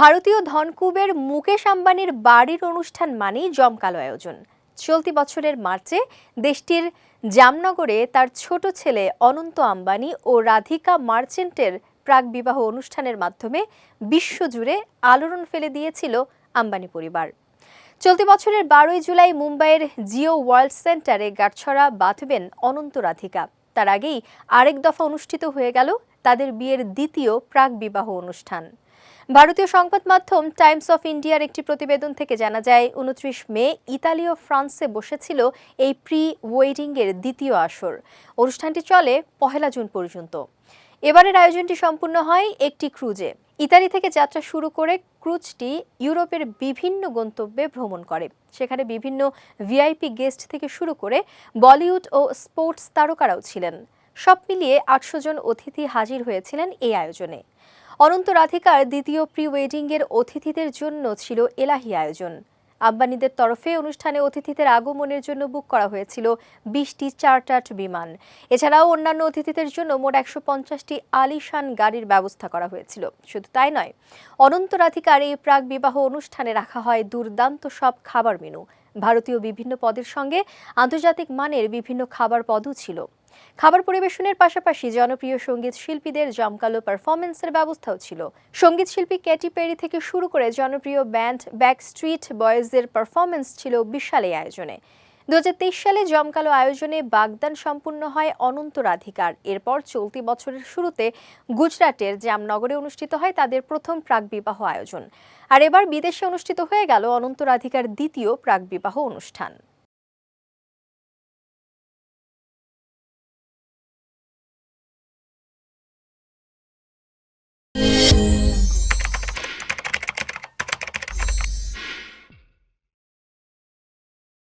ভারতীয় ধনকুবের মুকেশ আম্বানির বাড়ির অনুষ্ঠান মানেই জমকালো আয়োজন। চলতি বছরের মার্চে দেশটির জামনগরে তার ছোট ছেলে অনন্ত আম্বানি ও রাধিকা মার্চেন্টের প্রাকবিবাহ অনুষ্ঠানের মাধ্যমে বিশ্বজুড়ে আলোড়ন ফেলে দিয়েছিল আম্বানি পরিবার। চলতি বছরের বারোই জুলাই মুম্বাইয়ের জিও ওয়ার্ল্ড সেন্টারে গাঁটছড়া বাঁধবেন অনন্ত রাধিকা। তার আগেই আরেক দফা অনুষ্ঠিত হয়ে গেল তাদের বিয়ের দ্বিতীয় প্রাক বিবাহ অনুষ্ঠান। ভারতীয় সংবাদ মাধ্যম টাইমস অফ ইন্ডিয়ার একটি প্রতিবেদন থেকে জানা যায়, উনত্রিশ মে ইতালি ও ফ্রান্সে বসেছিল এই প্রি ওয়েডিংয়ের দ্বিতীয় আসর। অনুষ্ঠানটি চলে পহেলা জুন পর্যন্ত। এবারের আয়োজনটি সম্পূর্ণ হয় একটি ক্রুজে। ইতালি থেকে যাত্রা শুরু করে ক্রুজটি ইউরোপের বিভিন্ন গন্তব্যে ভ্রমণ করে। সেখানে বিভিন্ন ভিআইপি গেস্ট থেকে শুরু করে বলিউড ও স্পোর্টস তারকারাও ছিলেন। সব মিলিয়ে আটশো জন অতিথি হাজির হয়েছিলেন এই আয়োজনে। অনন্ত রাধিকার দ্বিতীয় প্রি ওয়েডিংয়ের অতিথিদের জন্য ছিল এলাহি আয়োজন। আম্বানিদের তরফে অনুষ্ঠানে অতিথিদের আগমনের জন্য বুক করা হয়েছিল বিশটি চার্টার্ড বিমান। এছাড়াও অন্যান্য অতিথিদের জন্য মোট একশো পঞ্চাশটি আলিশান গাড়ির ব্যবস্থা করা হয়েছিল। শুধু তাই নয়, অনন্ত রাধিকার এই প্রাক বিবাহ অনুষ্ঠানে রাখা হয় দুর্দান্ত সব খাবার মেনু। ভারতীয় বিভিন্ন পদের সঙ্গে আন্তর্জাতিক মানের বিভিন্ন খাবার পদও ছিল। খাবার পরিবেশনের পাশাপাশি জনপ্রিয় সংগীত শিল্পীদের জমকালো পারফরমেন্সের ব্যবস্থাও ছিল। সংগীত শিল্পী ক্যাটি পেরি থেকে শুরু করে জনপ্রিয় ব্যান্ড ব্যাক স্ট্রিট বয়েজের পারফরমেন্স ছিল বিশাল এই আয়োজনে। দুহাজার তেইশ সালে জমকালো আয়োজনে বাগদান সম্পূর্ণ হয় অনন্ত রাধিকার। এরপর চলতি বছরের শুরুতে গুজরাটের জামনগরে অনুষ্ঠিত হয় তাদের প্রথম প্রাকবিবাহ আয়োজন। আর এবার বিদেশে অনুষ্ঠিত হয়ে গেল অনন্ত রাধিকার দ্বিতীয় প্রাকবিবাহ অনুষ্ঠান।